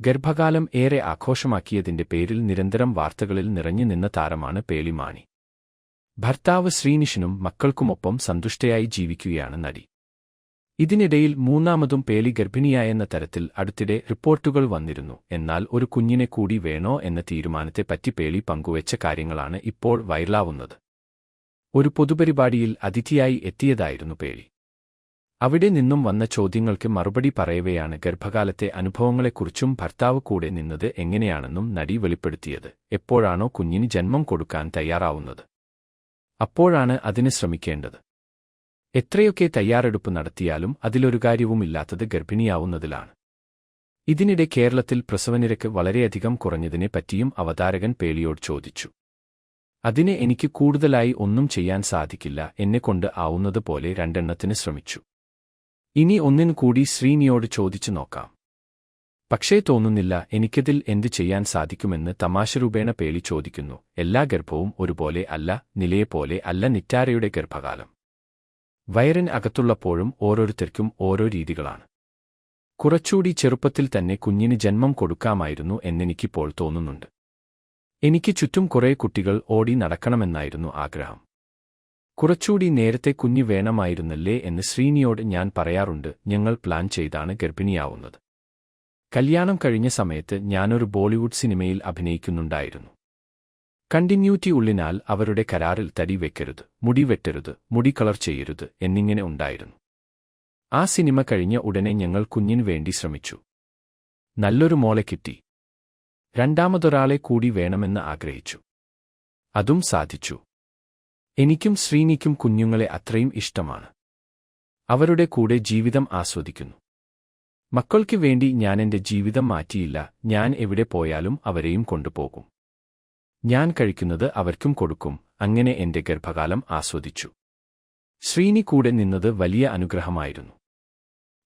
ഗർഭകാലം ഏറെ ആഘോഷമാക്കിയതിന്റെ പേരിൽ നിരന്തരം വാർത്തകളിൽ നിറഞ്ഞു നിന്ന താരമാണ് പേളിമാണി. ഭർത്താവ് ശ്രീനിഷിനും മക്കൾക്കുമൊപ്പം സന്തുഷ്ടയായി ജീവിക്കുകയാണ് നടി. ഇതിനിടയിൽ മൂന്നാമതും പേളി ഗർഭിണിയായെന്ന തരത്തിൽ അടുത്തിടെ റിപ്പോർട്ടുകൾ വന്നിരുന്നു. എന്നാൽ ഒരു കുഞ്ഞിനെ കൂടി വേണോ എന്ന തീരുമാനത്തെപ്പറ്റി പേളി പങ്കുവച്ച കാര്യങ്ങളാണ് ഇപ്പോൾ വൈറലാവുന്നത്. ഒരു പൊതുപരിപാടിയിൽ അതിഥിയായി എത്തിയതായിരുന്നു പേളി. അവിടെ നിന്നും വന്ന ചോദ്യങ്ങൾക്ക് മറുപടി പറയവെയാണ് ഗർഭകാലത്തെ അനുഭവങ്ങളെക്കുറിച്ചും ഭർത്താവ് കൂടെ നിന്നത് എങ്ങനെയാണെന്നും നടി വെളിപ്പെടുത്തിയത്. എപ്പോഴാണോ കുഞ്ഞിന് ജന്മം കൊടുക്കാൻ തയ്യാറാവുന്നത്. അപ്പോഴാണ് അതിന് ശ്രമിക്കേണ്ടത്. എത്രയൊക്കെ തയ്യാറെടുപ്പ് നടത്തിയാലും അതിലൊരു കാര്യവുമില്ലാത്തത് ഗർഭിണിയാവുന്നതിലാണ്. ഇതിനിടെ കേരളത്തിൽ പ്രസവനിരക്ക് വളരെയധികം കുറഞ്ഞതിനെ പറ്റിയും അവതാരകൻ പേളിയോട് ചോദിച്ചു. അതിനെ എനിക്ക് കൂടുതലായി ഒന്നും ചെയ്യാൻ സാധിക്കില്ല എന്നെക്കൊണ്ട് ആവുന്നതുപോലെ രണ്ടെണ്ണത്തിന് ശ്രമിച്ചു. ഇനി ഒന്നിനു കൂടി ശ്രീനിയോട് ചോദിച്ചു നോക്കാം. പക്ഷേ തോന്നുന്നില്ല എനിക്കതിൽ എന്തു ചെയ്യാൻ സാധിക്കുമെന്ന് തമാശരൂപേണ പേളി ചോദിക്കുന്നു. എല്ലാ ഗർഭവും ഒരുപോലെ അല്ല നിലയെപ്പോലെ അല്ല നിറ്റാരയുടെ ഗർഭകാലം. വയറിന് അകത്തുള്ളപ്പോഴും ഓരോരുത്തർക്കും ഓരോ രീതികളാണ്. കുറച്ചുകൂടി ചെറുപ്പത്തിൽ തന്നെ കുഞ്ഞിന് ജന്മം കൊടുക്കാമായിരുന്നു എന്നെനിക്കിപ്പോൾ തോന്നുന്നുണ്ട്. എനിക്ക് ചുറ്റും കുറേ കുട്ടികൾ ഓടി നടക്കണമെന്നായിരുന്നു ആഗ്രഹം. കുറച്ചുകൂടി നേരത്തെ കുഞ്ഞു വേണമായിരുന്നല്ലേ എന്ന് ശ്രീനിയോട് ഞാൻ പറയാറുണ്ട് ഞങ്ങൾ പ്ലാൻ ചെയ്താണ് ഗർഭിണിയാവുന്നത്. കല്യാണം കഴിഞ്ഞ സമയത്ത് ഞാനൊരു ബോളിവുഡ് സിനിമയിൽ അഭിനയിക്കുന്നുണ്ടായിരുന്നു. കണ്ടിന്യൂറ്റി ഉള്ളിനാൽ അവരുടെ കരാറിൽ തടി വെക്കരുത് മുടി വെട്ടരുത് മുടി കളർ ചെയ്യരുത് എന്നിങ്ങനെ ഉണ്ടായിരുന്നു. ആ സിനിമ കഴിഞ്ഞ ഉടനെ ഞങ്ങൾ കുഞ്ഞിന് വേണ്ടി ശ്രമിച്ചു. നല്ലൊരു മോളെ കിട്ടി. രണ്ടാമതൊരാളെ കൂടി വേണമെന്ന് ആഗ്രഹിച്ചു. അതും സാധിച്ചു. എനിക്കും ശ്രീനിക്കും കുഞ്ഞുങ്ങളെ അത്രയും ഇഷ്ടമാണ്. അവരുടെ കൂടെ ജീവിതം ആസ്വദിക്കുന്നു. മക്കൾക്ക് വേണ്ടി ഞാൻ എന്റെ ജീവിതം മാറ്റിയില്ല ഞാൻ എവിടെ പോയാലും അവരെയും കൊണ്ടുപോകും. ഞാൻ കഴിക്കുന്നത് അവർക്കും കൊടുക്കും അങ്ങനെ എന്റെ ഗർഭകാലം ആസ്വദിച്ചു. ശ്രീനി കൂടെ നിന്നത് വലിയ അനുഗ്രഹമായിരുന്നു.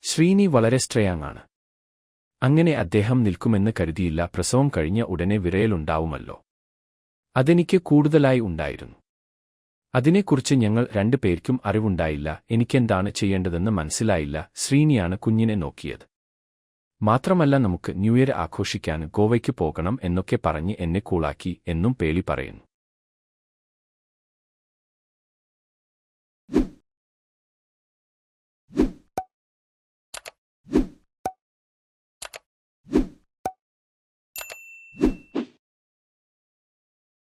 ശ്രീനി വളരെ സ്ട്രയാങ്ങാണ് അങ്ങനെ അദ്ദേഹം നിൽക്കുമെന്ന് കരുതിയില്ല പ്രസവം കഴിഞ്ഞ ഉടനെ വിറയലുണ്ടാവുമല്ലോ. അതെനിക്ക് കൂടുതലായി ഉണ്ടായിരുന്നു. അതിനെക്കുറിച്ച് ഞങ്ങൾ രണ്ടു പേർക്കും അറിവുണ്ടായില്ല. എനിക്കെന്താണ് ചെയ്യേണ്ടതെന്ന് മനസ്സിലായില്ല. ശ്രീനിയാണ് കുഞ്ഞിനെ നോക്കിയത്. മാത്രമല്ല നമുക്ക് ന്യൂ ഇയർ ആഘോഷിക്കാൻ ഗോവയ്ക്ക് പോകണം എന്നൊക്കെ പറഞ്ഞ് എന്നെ കൂളാക്കി എന്നും പേളി പറയുന്നു.